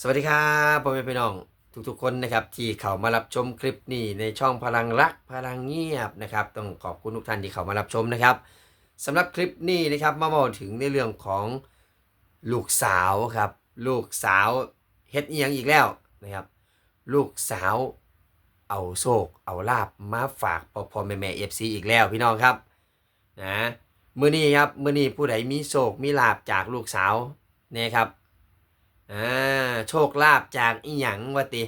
สวัสดีครับพ่อแม่พี่น้องทุกๆคนนะครับที่เข้ามารับชมคลิปนี้ในช่องพลังรักพลังเงียบนะครับ ต้องขอบคุณทุกท่านที่เข้ามารับชมนะครับสำหรับคลิปนี้นะครับมาบอกถึงในเรื่องของลูกสาวครับ ลูกสาวเฮ็ดเอียงอีกแล้วนะครับ ลูกสาวเอาโชคเอาลาบมาฝากพ่อพ่อแม่แม่เอฟซีอีกแล้วพี่น้องครับนะมื้อนี้ครับมื้อนี้ผู้ใดมีโชคมีลาบจากลูกสาวเนี่ยครับ อ่าโชคลาภจากอีหยังวะติ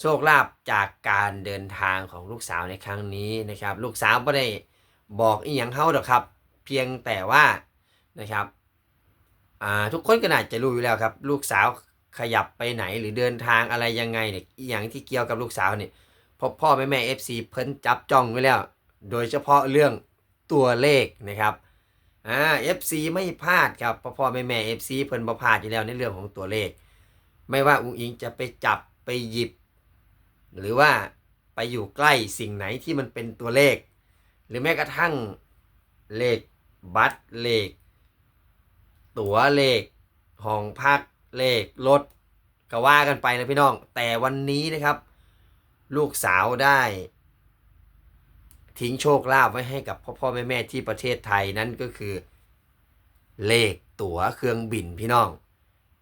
โชคลาภจากการเดินทางของลูกสาวในครั้งนี้นะครับ ลูกสาวไม่ได้บอกอีหยังเฮาดอกครับ เพียงแต่ว่านะครับอ่าทุกคนก็น่าจะรู้อยู่แล้วครับ ลูกสาวขยับไปไหนหรือเดินทางอะไรยังไงเนี่ยอีหยังที่เกี่ยวกับลูกสาวเนี่ยพ่อพ่อแม่แม่เอฟซีเพิ่นจับจ้องไว้แล้ว โดยเฉพาะเรื่องตัวเลขนะครับ อ่า FC ไม่พลาดครับพ่อพ่อแม่แม่ FC เพิ่นบ่พลาดอยู่แล้วในเรื่องของตัวเลข ไม่ว่าอุ้งอิงจะไปจับไปหยิบ หรือว่าไปอยู่ใกล้สิ่งไหนที่มันเป็นตัวเลข หรือแม้กระทั่งเลขบัตรเลข ตั๋วเลขห้องพักเลขรถก็ว่ากันไปนะพี่น้อง แต่วันนี้นะครับ ลูกสาวได้ ทิ้งโชคลาภไว้ให้กับพ่อพ่อแม่แม่ที่ประเทศไทยนั่นก็คือ เลขตั๋วเครื่องบินพี่น้อง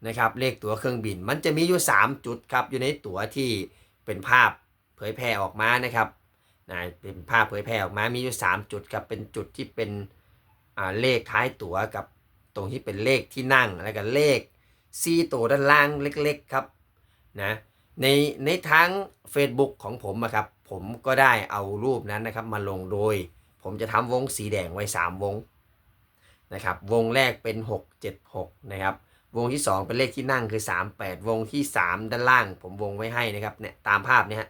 นะครับ เลขตั๋วเครื่องบิน มันจะมีอยู่ 3 จุดครับ อยู่ในตั๋วที่เป็นภาพเผยแพร่ออกมานะครับนะเป็นภาพเผยแพร่ออกมา มีอยู่ 3 จุดครับ เป็นจุดที่เป็นอ่าเลขท้ายตั๋วกับตรงที่เป็นเลขที่นั่งแล้วก็เลขซีตัวด้านล่างเล็กๆครับนะในในทั้ง Facebook ของผมอะครับ ผมก็ได้เอารูปนั้นนะครับมาลงโดย ผมจะทำวงสีแดงไว้ 3 วงนะครับวงแรกเป็น 6 7 6นะครับวงที่ 2 เป็นเลขที่นั่งคือ 3 8 วงที่ 3 ด้านล่าง ผมวงไว้ให้นะครับเนี่ยตามภาพเนี่ยฮะ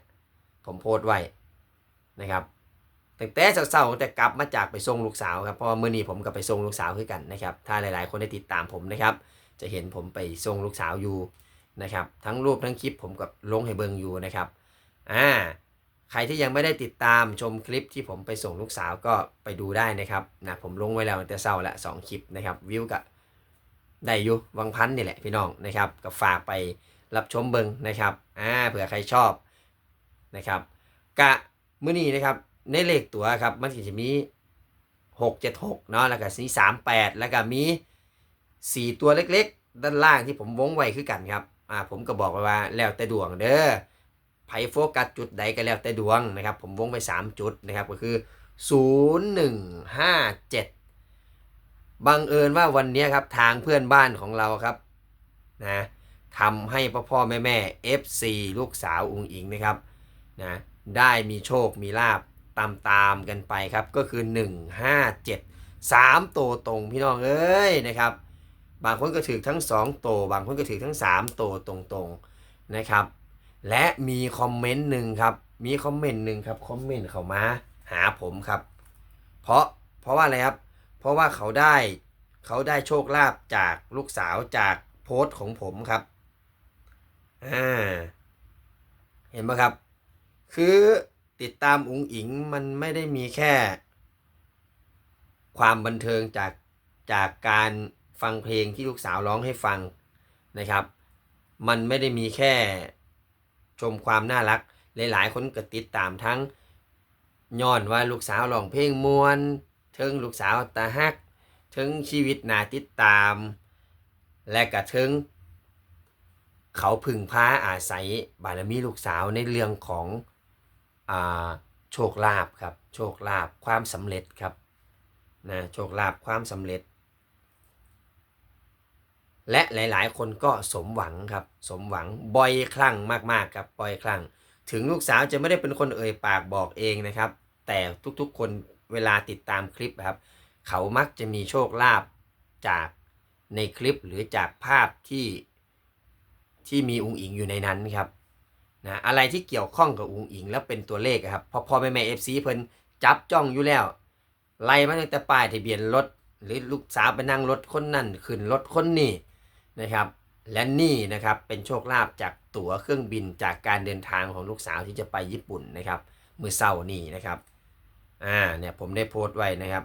ผมโพสต์ไว้นะครับตั้งแต่เช้าๆแต่กลับมาจากไปส่งลูกสาวครับเพราะว่ามื่อนี้ผมก็ไปส่งลูกสาวคือกันนะครับถ้าหลายๆ คนได้ติดตามผมนะครับ จะเห็นผมไปส่งลูกสาวอยู่นะครับ ทั้งรูปทั้งคลิปผมกับลงให้เบิงอยู่นะครับอ่า ใครที่ยังไม่ได้ติดตามชมคลิปที่ผมไปส่งลูกสาวก็ไปดูได้นะครับนะผมลงไว้แล้วแต่เช้าละสองคลิปนะครับวิวกับได้อยู่วังพันนี่แหละพี่น้องนะครับก็ฝากไปรับชมเบิงนะครับอ่าเผื่อใครชอบนะครับกะมื้อนี้นะครับในเลขตัวครับมันจะมีหกเจ็ดหกเนาะแล้วก็สีสามแปดแล้วก็มีสี่ตัวเล็กๆ ด้านล่างที่ผมวงไว้คือกันครับอ่าผมก็บอกไว้ว่าแล้วแต่ดวงเด้อ ไผโฟกัสจุดใดก็แล้วแต่ดวงนะครับ ผมวงไป 3 จุดนะครับก็คือ 0 1 5 7 บังเอิญว่าวันนี้ครับทางเพื่อนบ้านของเราครับนะทำให้พ่อพ่อแม่แม่ FC ลูกสาวอุงอิงนะครับนะได้มีโชคมีลาบตามตามกันไปครับก็คือ 1 5 7 3โตวตรงพี่น้องเอ้ยนะครับ บางคนก็ถือทั้ง2โตวบางคนก็ถือทั้ง3โตวตรงๆนะครับ และมีคอมเมนต์หนึ่งครับ มีคอมเมนต์หนึ่งครับคอมเมนต์เขามาหาผมครับ เพราะเพราะว่าอะไรครับ เพราะว่าเขาได้เขาได้โชคลาภจากลูกสาวจากโพสต์ของผมครับอ่าเห็นไหมครับ คือติดตามอุ๋งอิงมันไม่ได้มีแค่ ความบันเทิงจากจากการฟังเพลงที่ลูกสาวร้องให้ฟังนะครับ มันไม่ได้มีแค่ ชมความน่ารัก หลายๆ คนก็ติดตามทั้งย้อนว่าลูกสาวร้องเพลงมวนเทิงลูกสาวตาฮักเทิงชีวิตนาติดตาม และก็เทิงเขาพึ่งพาอาศัยบารมีลูกสาวในเรื่องของอ่าโชคลาภครับ โชคลาภความสำเร็จครับนะโชคลาภความสำเร็จ และหลายๆ คนก็สมหวังครับ สมหวังบ่อยครั้งมากๆครับบ่อยครั้งถึงลูกสาวจะไม่ได้เป็นคนเอ่ยปากบอกเองนะครับ แต่ทุกๆคนเวลาติดตามคลิปครับ เขามักจะมีโชคลาภจากในคลิปหรือจากภาพที่ที่มีอุงอิงอยู่ในนั้นครับนะอะไรที่เกี่ยวข้องกับอุงอิงแล้วเป็นตัวเลขครับพอพอแม่แม่เอฟซีเพิ่นจับจ้องอยู่แล้ว ไล่มาตั้งแต่ป้ายทะเบียนรถหรือลูกสาวไปนั่งรถคนนั่นขึ้นรถคนนี่ นะครับและนี่นะครับเป็นโชคลาภจากตั๋วเครื่องบินจากการเดินทางของลูกสาวที่จะไปญี่ปุ่นนะครับมือเศร้านี่นะครับอ่าเนี่ยผมได้โพสต์ไว้นะครับ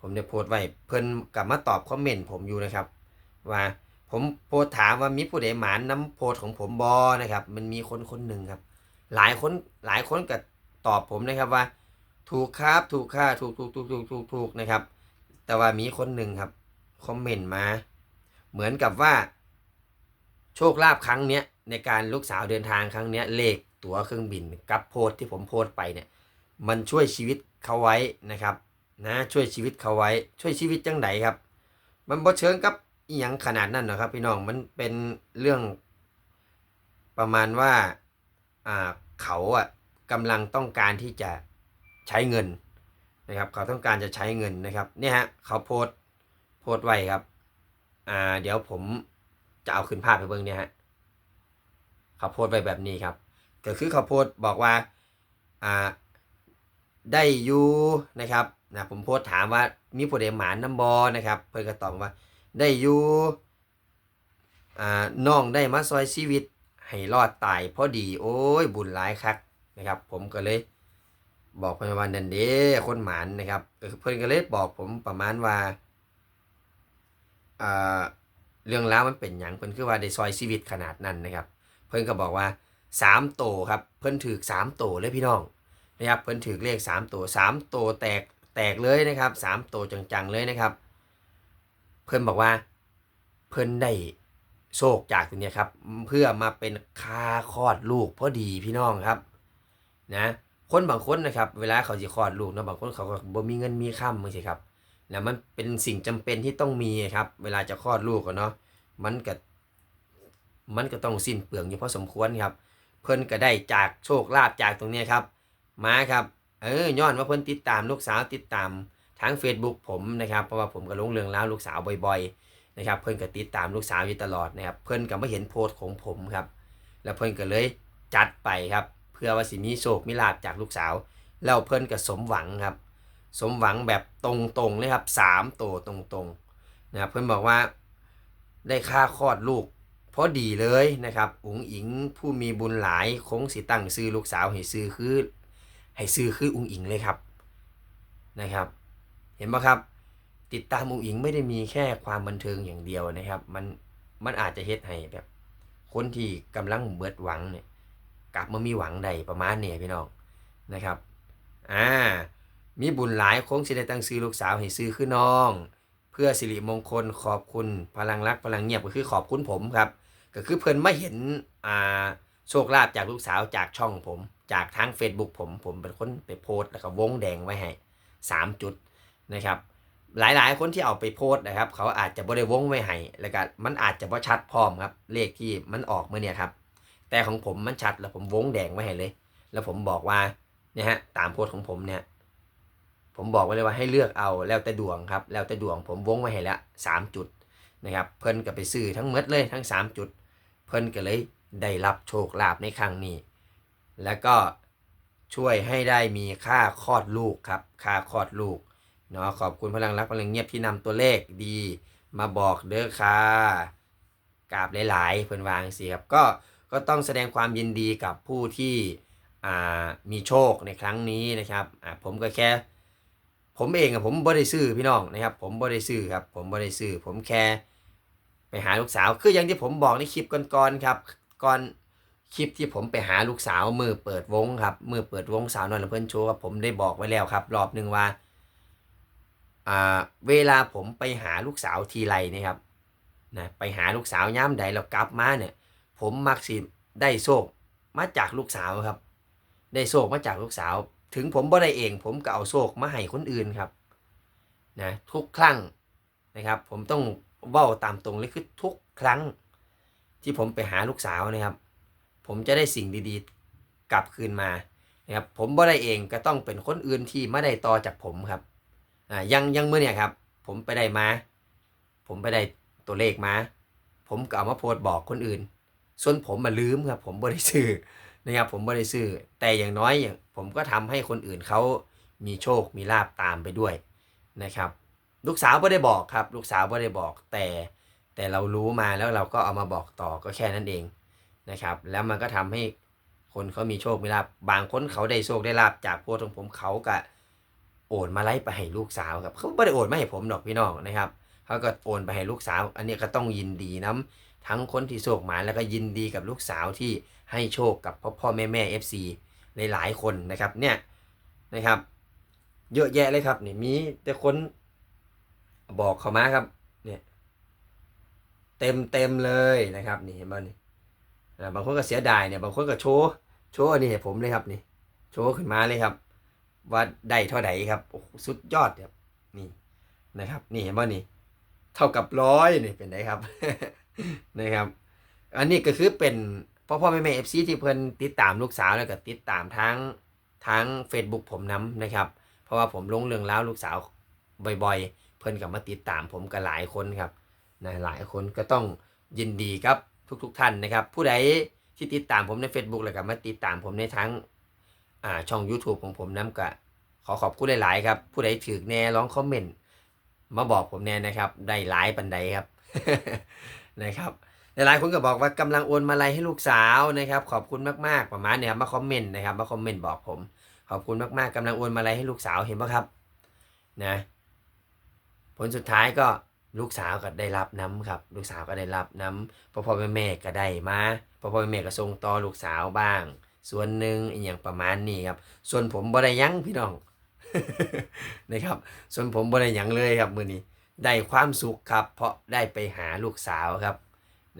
ผมได้โพสต์ไว้เพิ่นกลับมาตอบคอมเมนต์ผมอยู่นะครับว่าผมโพสต์ถามว่ามีผู้ใดหมานน้ำโพสต์ของผมบอนะครับ มันมีคนคนหนึ่งครับ หลายคนหลายคนก็ตอบผมนะครับว่า ถูกครับถูกค่าถูกถูกถูกถูกถูกถูกนะครับ แต่ว่ามีคนหนึ่งครับคอมเมนต์มา เหมือนกับว่า โชคลาภครั้งเนี้ยในการลูกสาวเดินทางครั้งเนี้ยเลขตั๋วเครื่องบินกับโพสที่ผมโพสไปเนี่ยมันช่วยชีวิตเขาไว้นะครับนะช่วยชีวิตเขาไว้ช่วยชีวิตจังไดครับ มันบ่เชิงกับอีหยังขนาดนั้นนะครับ พี่น้องมันเป็นเรื่องประมาณว่าอ่าเขาอะกำลังต้องการที่จะใช้เงินนะครับ เขาต้องการจะใช้เงินนะครับเนี่ยฮะเขาโพสโพสไว้ครับ อ่า เดี๋ยวผมจะเอาขึ้นภาพไปเบิ่งเนี่ยฮะเขาโพสต์ไว้แบบนี้ครับ ก็คือเขาโพสต์บอกว่าอ่าได้อยู่นะครับนะผมโพสต์ถามว่ามีผู้ใดหมานน้ำบอนะครับ เพื่อนก็ตอบว่าได้อยู่อ่าน้องได้มาซอยชีวิตให้รอดตายพอดีโอ้ยบุญหลายคักนะครับ ผมก็เลยบอกเพื่อนว่านันเด้คนหมานนะครับเพื่อนก็เลยบอกผมประมาณว่า เรื่องราวมันเป็นอย่างเพื่นคือว่าได้ซอยชีวิตขนาดนั้นนะครับ เพื่อนก็บอกว่าสามโตครับเพื่อนถือสามโตเลยพี่น้องนะครับเพิ่นถือเลขสามตัวสามตัวแตกแตกเลยนะครับสามตัวจังๆเลยนะครับ เพิ่นบอกว่าเพิ่นได้โชคจากตรงนี้ครับ เพื่อมาเป็นคาคลอดลูกพอดีพี่น้องครับนะคนบางคนนะครับ เวลาเขาจะคลอดลูกนะบางคนเขาก็บ่มีเงินมีค่ำมั้งสิครับ นะมันเป็นสิ่งจำเป็นที่ต้องมีครับ เวลาจะคลอดลูกเนาะมันก็มันก็ต้องสิ้นเปลืองอยู่พอสมควรครับ เพิ่นก็ได้จากโชคลาภจากตรงนี้ครับมาครับเออย้อนว่าเพิ่นติดตามลูกสาวติดตามทาง Facebook ผมนะครับเพราะว่าผมก็ลงเรื่องราวลูกสาวบ่อยๆนะครับเพิ่นก็ติดตามลูกสาวอยู่ตลอดนะครับเพิ่นก็มาเห็นโพสต์ของผมครับแล้วเพิ่นก็เลยจัดไปครับ เพื่อว่าสิมีโชคมีลาภจากลูกสาว แล้วเพิ่นก็สมหวังครับ สมหวังแบบตรงๆเลยครับสามตัวตรงๆนะครับเพิ่อนบอกว่าได้ค่าคลอดลูกพอดีเลยนะครับอุ๋งอิงผู้มีบุญหลายคงสิตั้งซื้อลูกสาวให้ซื้อคือให้ซื้อคืออุ๋งอิงเลยครับนะครับ เห็นไหมครับ ติดตามอุ๋งอิงไม่ได้มีแค่ความบันเทิงอย่างเดียวนะครับ มันมันอาจจะเฮ็ดให้แบบ คนที่กำลังเบิดหวังเนี่ยกลับมามีหวังใดประมาณเนี่ยพี่น้องนะครับอ่า มีบุญหลายคงสิได้ตั้งซื้อลูกสาวให้ซื้อคือน้อง เพื่อสิริมงคลขอบคุณพลังรักพลังเงียบก็คือขอบคุณผมครับ ก็คือเพิ่นไม่เห็นอ่าโชคลาภจากลูกสาวจากช่องผม จากทาง Facebook ผมผมเป็นคนไปโพสต์แล้วก็วงแดงไว้ให้สามจุดนะครับหลายๆ คนที่เอาไปโพสต์นะครับ เขาอาจจะบ่ได้วงไว้ให้แล้วก็มันอาจจะบ่ชัดพร้อมครับ เลขที่มันออกเมื่อเนี่ยครับ แต่ของผมมันชัดแล้วผมวงแดงไว้ให้เลย แล้วผมบอกว่าเนี่ยฮะตามโพสต์ของผมเนี่ย ผมบอกไว้เลยว่าให้เลือกเอาแล้วแต่ดวงครับแล้วแต่ดวงผมวงไว้ให้แล้วสามจุดนะครับเพิ่นก็ไปซื้อทั้งหมดเลยทั้งสามจุด เพิ่นก็เลยได้รับโชคลาภในครั้งนี้ แล้วก็ช่วยให้ได้มีค่าคลอดลูกครับค่าคลอดลูกเนาะขอบคุณพลังรักพลังเงียบที่นำตัวเลขดีมาบอกเด้อค่ะกราบหลายๆ เพิ่นวางสิครับก็ก็ต้องแสดงความยินดีกับผู้ที่มีโชคในครั้งนี้นะครับผมก็แค่ ผมเองอะผมบ่ได้ซื้อพี่น้องนะครับ ผมบ่ได้ซื้อครับ ผมบ่ได้ซื้อ ผมแค่ไปหาลูกสาว คืออย่างที่ผมบอกในคลิปก่อนๆครับ ก่อนคลิปที่ผมไปหาลูกสาวมือเปิดวงครับมือเปิดวงสาวน้อยลำเพิ่นโชว์ครับผมได้บอกไว้แล้วครับ รอบหนึ่งว่าอ่าเวลาผมไปหาลูกสาวทีไรเนี่ยครับนะไปหาลูกสาวย่ามใดแล้วกลับมาเนี่ย ผมมักสิได้โชคมาจากลูกสาวครับ ได้โชคมาจากลูกสาว ถึงผมบ่ได้เอง ผมก็เอาโชคมาให้คนอื่นครับนะทุกครั้งนะครับ ผมต้องเว้าตามตรงเลยคือทุกครั้ง ที่ผมไปหาลูกสาวนะครับ ผมจะได้สิ่งดีๆ กลับคืนมานะครับผมบ่ได้เองก็ต้องเป็นคนอื่นที่ไม่ได้ต่อจากผมครับอ่ายังยังเมื่อเนี่ยครับ ผมไปได้มา ผมไปได้ตัวเลขมา ผมก็เอามาโพสต์บอกคนอื่น ส่วนผมมาลืมครับ ผมบ่ได้ซื้อ นะครับผมบ่ได้ซื้อแต่อย่างน้อยอย่างผมก็ทำให้คนอื่นเขามีโชคมีลาบตามไปด้วยนะครับ ลูกสาวไม่ได้บอกครับ ลูกสาวไม่ได้บอกแต่แต่เรารู้มาแล้วเราก็เอามาบอกต่อก็แค่นั้นเองนะครับ แล้วมันก็ทำให้คนเขามีโชคมีลาบบางคนเขาได้โชคได้ลาบจากพสต์ของผมเขาก็โอนมาไล่ไปให้ลูกสาวครับเขาไม่ได้โอนมาให้ผมหรอกพี่น้องนะครับเขาก็โอนไปให้ลูกสาว อันนี้ก็ต้องยินดีน้ำทั้งคนที่โชคหมายแล้วก็ยินดีกับลูกสาวที่ ให้โชคกับพ่อพ่อแม่แม่ FC หลายๆคนนะครับเนี่ยนะครับ เยอะแยะเลยครับนี่มีแต่คนบอกเขามาครับเนี่ยเต็มเต็มเลยนะครับนี่เห็นบ่นี่บางคนก็เสียดายเนี่ยบางคนก็โชว์โชว์อันนี้ให้ผมเลยครับนี่โชว์ขึ้นมาเลยครับ ว่าได้เท่าไหร่ครับโอ้สุดยอดครับนี่นะครับ นี่เห็นบ่นี่ เท่ากับร้อยนี่เป็นไงครับนะครับ อันนี้ก็คือเป็น พ่อพ่อแม่แม่เอฟซีที่เพิ่นติดตามลูกสาวแล้วก็ติดตามทั้งทั้ง Facebook ผมน้ๆนะครับ เพราะว่าผมลงเรื่องแล้วลูกสาวบ่อยๆ เพิ่นก็มาติดตามผมกันหลายคนครับนะหลายคนก็ต้องยินดีครับทุกๆทท่านนะครับ ผู้ใดที่ติดตามผมใน Facebook แล้วก็มาติดตามผมในทั้งอ่าช่อง YouTube ของผมน้ำก็ขอขอบคุณหลายๆครับ ผู้ใดถือแน่ร้องคอมเมนต์มาบอกผมแน่นะครับ ได้หลายปันใดครับนะครับ หลายๆคนก็บอกว่ากำลังโอนมาลัยให้ลูกสาวนะครับ ขอบคุณมากๆประมาณเนี้ครับมาคอมเมนต์นะครับมาคอมเมนต์บอกผม ขอบคุณมากๆกำลังโอนมาลัยให้ลูกสาวเห็นปะครับนะผลสุดท้ายก็ลูกสาวก็ได้รับน้ำครับ ลูกสาวก็ได้รับน้ำพ่อพ่อแม่แม่ก็ได้มาพ่อพ่อแม่แม่ก็ส่งต่อลูกสาวบ้าง ส่วนหนึ่งอย่างประมาณนี้ครับ ส่วนผมบ่ไดยั้งพี่น้องนะครับ ส่วนผมบ่ไดยั้งเลยครับมือนี้ได้ความสุขครับ เพราะได้ไปหาลูกสาวครับ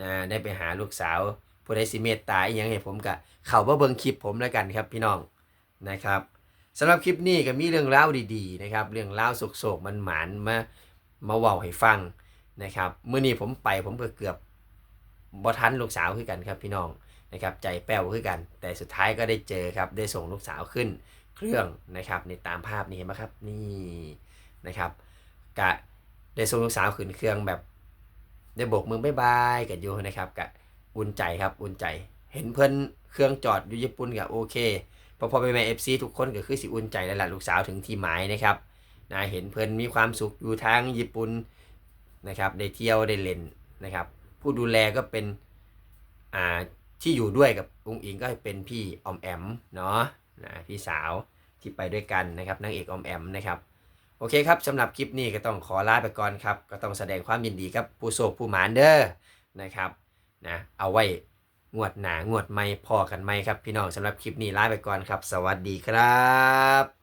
นะได้ไปหาลูกสาวผู้ใดสิเมตตาอหยังให้ผมกะเข้ามาเบิ่งคลิปผมแล้วกันครับพี่น้องนะครับสำหรับคลิปนี้ก็มีเรื่องเล่าดีๆนะครับเรื่องเล่าโศกๆมันหมานมามาเว้าให้ฟังนะครับเมื่อนี้ผมไปผมก็เกือบบ่ทันลูกสาวคือกันครับพี่น้องนะครับใจแป้วคือกัน แต่สุดท้ายก็ได้เจอครับได้ส่งลูกสาวขึ้นเครื่องนะครับในตามภาพนี้เห็นไหมครับนี่นะครับกะได้ส่งลูกสาวขึ้นเครื่องแบบ ได้โบกมือบายบายกันอยู่นะครับกะอุ่นใจครับอุ่นใจ เห็นเพื่อนเครื่องจอดอยู่ญี่ปุ่นก็โอเคพอพอไปแม่เอฟซีทุกคนก็คือสิอุ่นใจแล้วล่ะลูกสาวถึงที่หมายนะครับนะเห็นเพื่อนมีความสุขอยู่ทางญี่ปุ่นนะครับได้เที่ยวได้เล่นนะครับ ผู้ดูแลก็เป็นอ่าที่อยู่ด้วยกับองค์อิงก็เป็นพี่อมแอมเนาะนะพี่สาวที่ไปด้วยกันนะครับนางเอกอมแอมนะครับ โอเคครับสำหรับคลิปนี้ก็ต้องขอลาไปก่อนครับ ก็ต้องแสดงความยินดีกับผู้โศกผู้หมานเด้อนะครับนะเอาไว้งวดหนางวดไม่พอกันไหมครับ พี่น้องสำหรับคลิปนี้ลาไปก่อนครับ สวัสดีครับ